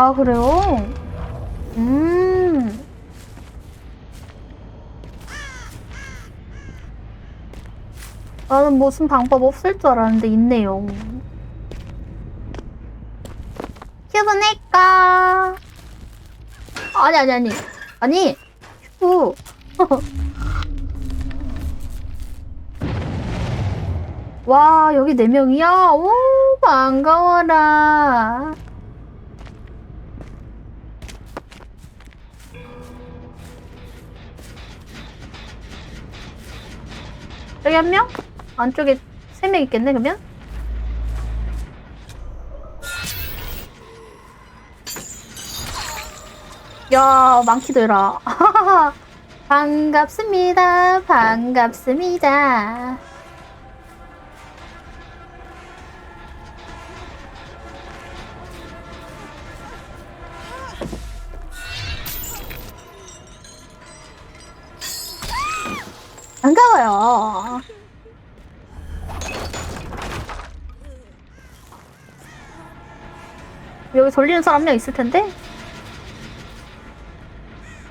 아, 그래요? 음. 나는 무슨 방법 없을 줄 알았는데 있네요. 큐브 내꺼. 아니, 아니, 아니. 아니, 큐브. 와, 여기 네명이야 오, 반가워라. 여기 한 명? 안쪽에 세 명 있겠네, 그러면? 야, 많기도 해라. 반갑습니다. 반갑습니다. 반가워요. 여기 돌리는 사람 한 명 있을 텐데?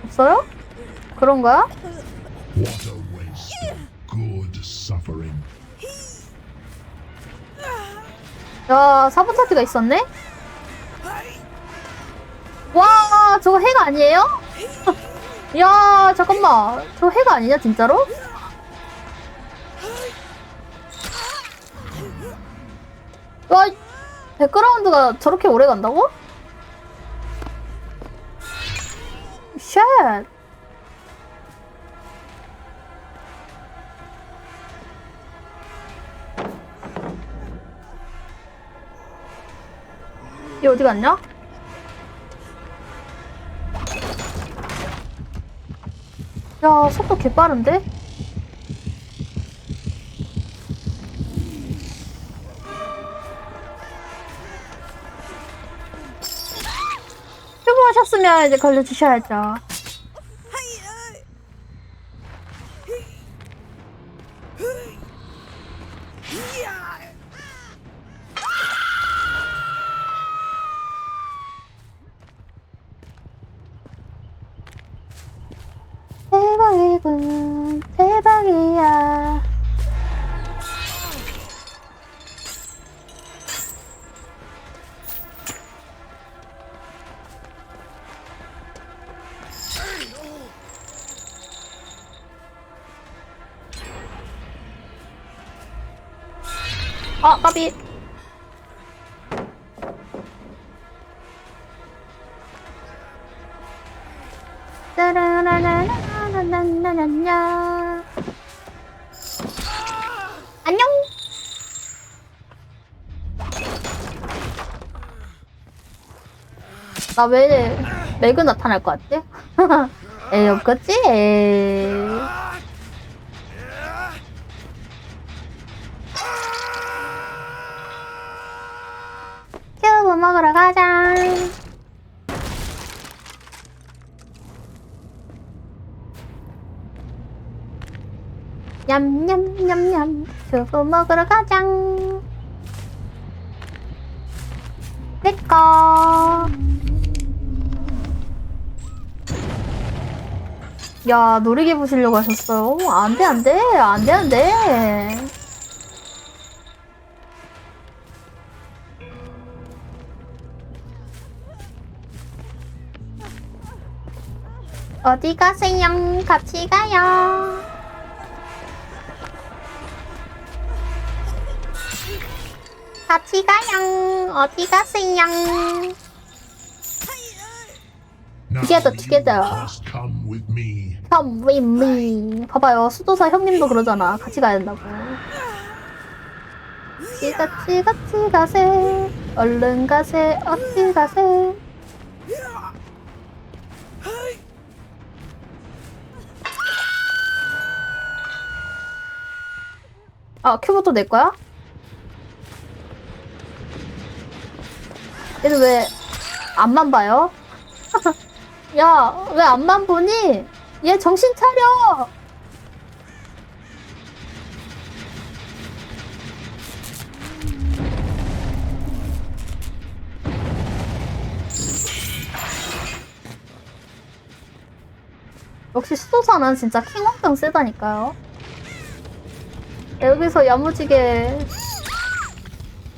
없어요? 그런 거야? What a waste of good suffering. 야, 사보타지가 있었네? 와, 저거 핵 아니에요? 야, 잠깐만. 저거 핵 아니냐, 진짜로? 와, 백그라운드가 저렇게 오래 간다고? 쉣. 얘 어디 갔냐? 야, 속도 개 빠른데? 휴무하셨으면 이제 걸려주셔야죠. 아, 까비. 따라라라라라라라라라. 안녕. 나 왜 매그 나타날 것 같지? 에이 없겠지? 에이. 먹으러 가자. 냠냠냠냠 큐브 먹으러 가자. 내꺼. 야 놀이기 부시려고 하셨어요? 안 돼 안 돼 안 돼 안 돼. 어디 가세요? 같이 가요. 같이 가요. 어디 가세요? Together, come with me. Come with me. 봐봐요. 수도사 형님도 그러잖아. 같이 가야 된다고. 같이 같이 같이 가세. 얼른 가세. 어찌 가세. 아 큐브도 내 거야? 얘는 왜 앞만 봐요? 야, 왜 앞만 보니? 얘 정신 차려! 역시 수도사는 진짜 킹왕병 세다니까요. 여기서 야무지게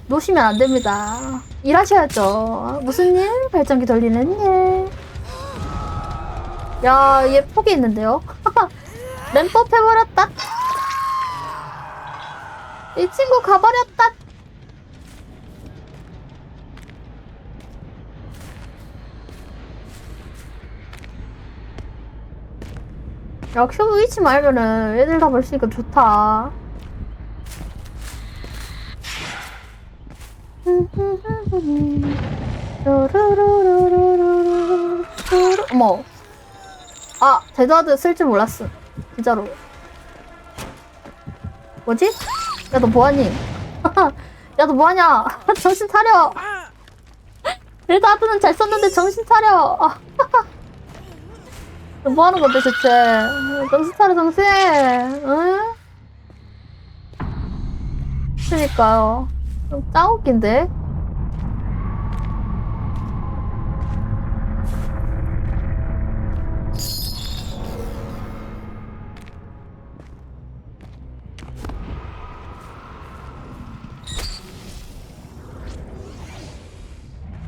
놓으시면 안 됩니다. 일하셔야죠. 무슨 일? 발전기 돌리는 일. 야, 얘 폭이 있는데요? 램법 해버렸다. 이 친구 가버렸다. 야, 큐브 위치 말면은 애들 다볼수 있으니까 좋다. 어머. 아, 데드하드 쓸 줄 몰랐어. 진짜로. 뭐지? 야, 너 뭐하니? 야, 너 뭐하냐? 정신 차려! 데드하드는 잘 썼는데 정신 차려! 너 뭐하는 건데, 대체? 정신 차려, 정신! 응? 그니까요. 좀 짱웃긴데?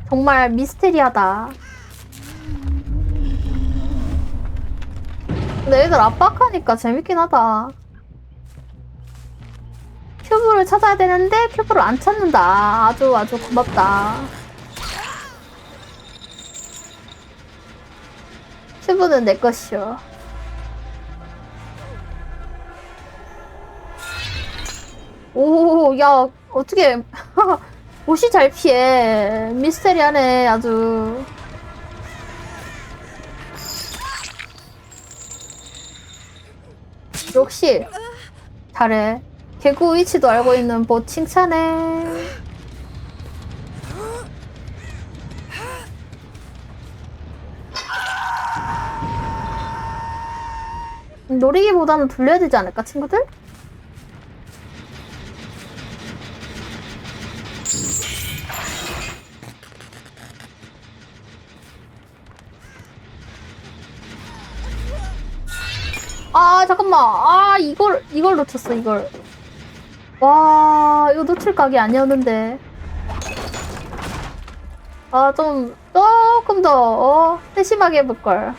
정말 미스테리하다. 근데 애들 압박하니까 재밌긴 하다. 큐브를 찾아야 되는데 큐브를 안 찾는다. 아주 아주 고맙다. 큐브는 내 것이요. 오, 야, 어떻게 옷이 잘 피해. 미스테리하네, 아주. 역시 잘해. 개구 위치도 알고 있는 보 칭찬해. 노리기보다는 돌려야 되지 않을까, 친구들? 아, 잠깐만. 아, 이걸, 이걸 놓쳤어, 이걸. 와, 이거 놓칠 각이 아니었는데. 아, 좀, 조금 더, 어, 세심하게 해볼걸.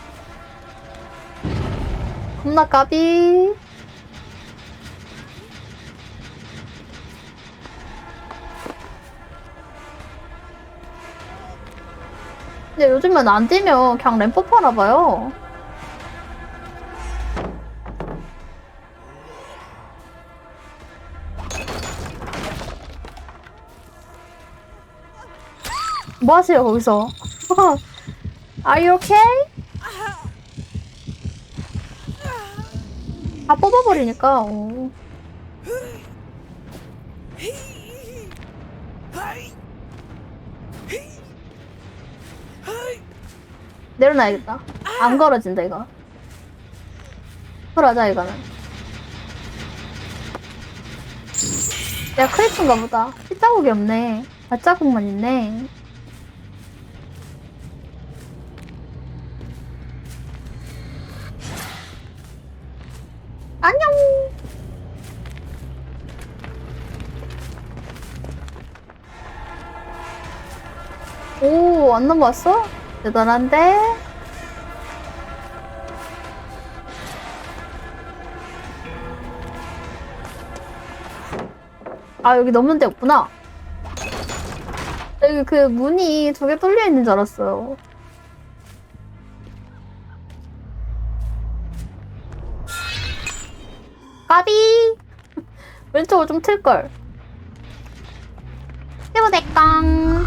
겁나 까비. 근데 요즘은 안 되면 그냥 램프 하나봐요. 뭐 하세요, 거기서? Are you okay? 다 뽑아버리니까, 어. 내려놔야겠다. 안 걸어진다, 이거. 걸어자, 이거는. 야, 크리프인가 보다. 핏자국이 없네. 발자국만 있네. 안녕. 오, 안 넘어왔어? 대단한데? 아, 여기 넘는 데 없구나. 여기 그 문이 두 개 뚫려 있는 줄 알았어요. 까비! 왼쪽을 좀 틀걸. 띠부대깡.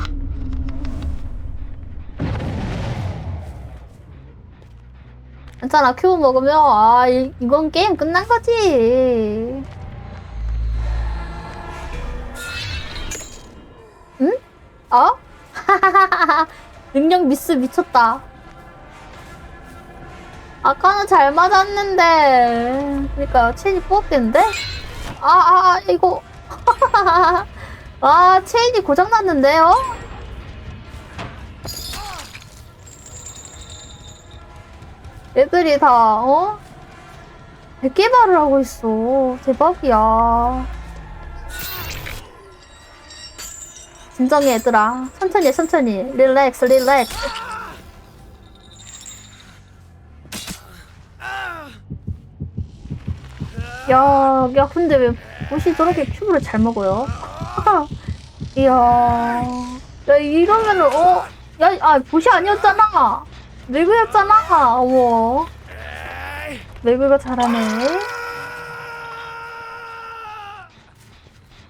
괜찮아, 큐브 먹으면, 아, 이, 이건 게임 끝난 거지. 응? 어? 능력 미스 미쳤다. 아까는 잘 맞았는데. 그러니까 체인이 뽑겠는데? 아, 아, 아, 이거. 아, 체인이 고장났는데요? 애들이 다, 어? 백개발을 하고 있어. 대박이야. 진정해, 얘들아. 천천히, 해, 천천히. 릴렉스, 릴렉스. 야, 야, 근데 왜 보시 저렇게 큐브를 잘 먹어요? 이야. 야, 이러면은, 어? 야, 아, 보시 아니었잖아. 매그였잖아. 어머. 매그가 잘하네.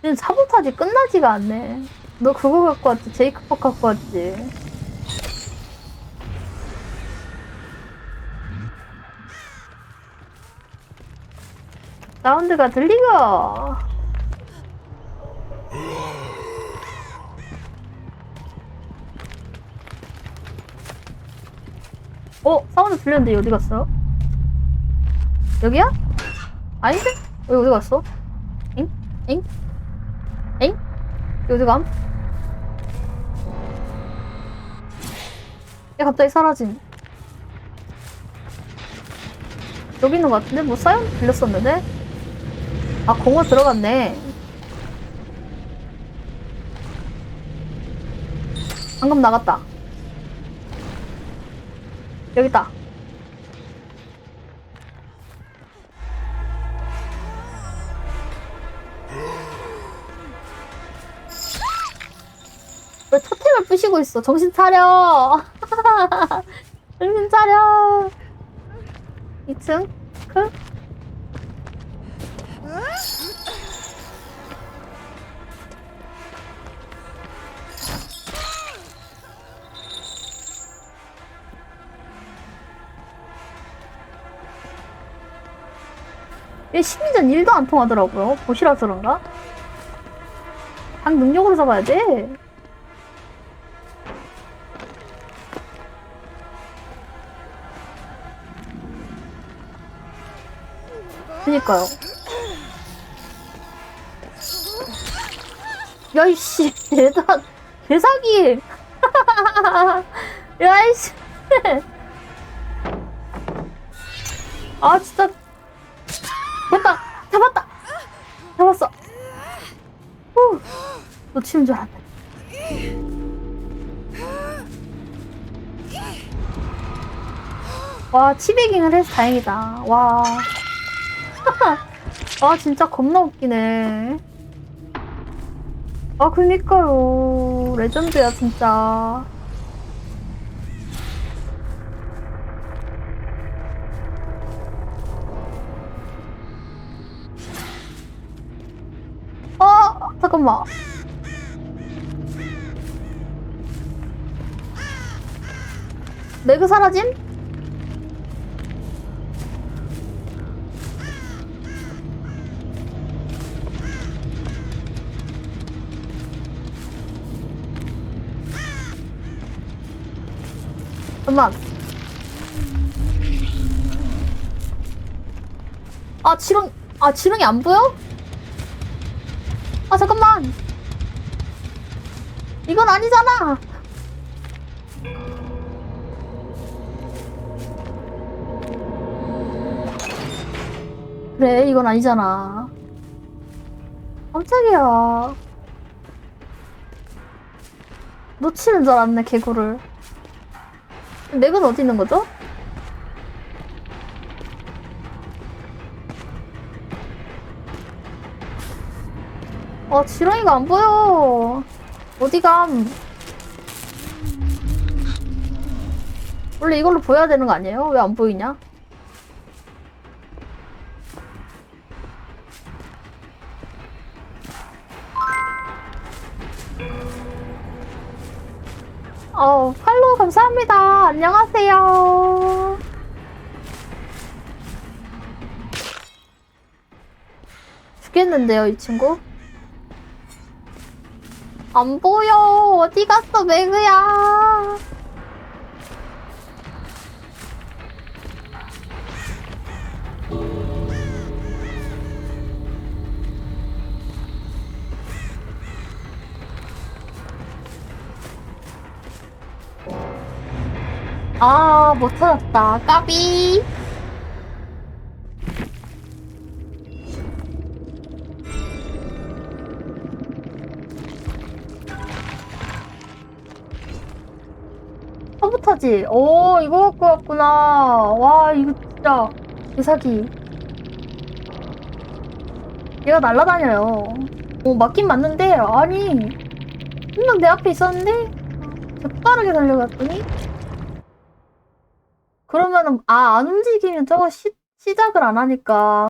지금 사보타지 끝나지가 않네. 너 그거 갖고 왔지? 제이크팝 갖고 왔지? 사운드가 들리고. 어? 사운드 들렸는데 어디 갔어? 여기야? 아닌데? 여기 어디 갔어? 엥? 엥? 엥? 여기 어디 감? 얘 갑자기 사라진 여기 있는 것 같은데? 뭐 사운드 들렸었는데? 아 공원 들어갔네 방금 나갔다 여기 있다 왜 토템을 부시고 있어? 정신 차려! 정신 차려! 2층? 크? 얘 심리전 1도 안 통하더라고요. 보시라서 그런가? 당 능력으로 잡아야 돼. 그니까요. 야 이씨, 얘들아, 개사기! 야 이씨! 아, 진짜. 됐다! 잡았다! 잡았어! 후! 놓치는 줄 알았네. 와, 치베깅을 해서 다행이다. 와. 아 진짜 겁나 웃기네 아 그니까요. 레전드야 진짜. 어 잠깐만. 매그 사라짐? 잠깐만. 아, 지렁, 아, 지렁이 안 보여? 아, 잠깐만. 이건 아니잖아. 그래, 이건 아니잖아. 깜짝이야. 놓치는 줄 알았네, 개구를. 맥은 어디 있는 거죠? 아, 지렁이가 안 보여. 어디 감? 원래 이걸로 보여야 되는 거 아니에요? 왜 안 보이냐? 안녕하세요. 죽겠는데요, 이 친구? 안 보여. 어디 갔어, 매그야. 아, 못 찾았다. 까비. 서부터지? 오, 이거 갖고 왔구나. 와, 이거 진짜 개사기. 얘가 날아다녀요. 오, 맞긴 맞는데, 아니. 분명 내 앞에 있었는데, 재빠르게 달려갔더니, 그러면은, 아, 안 움직이면 저거 시, 시작을 안 하니까.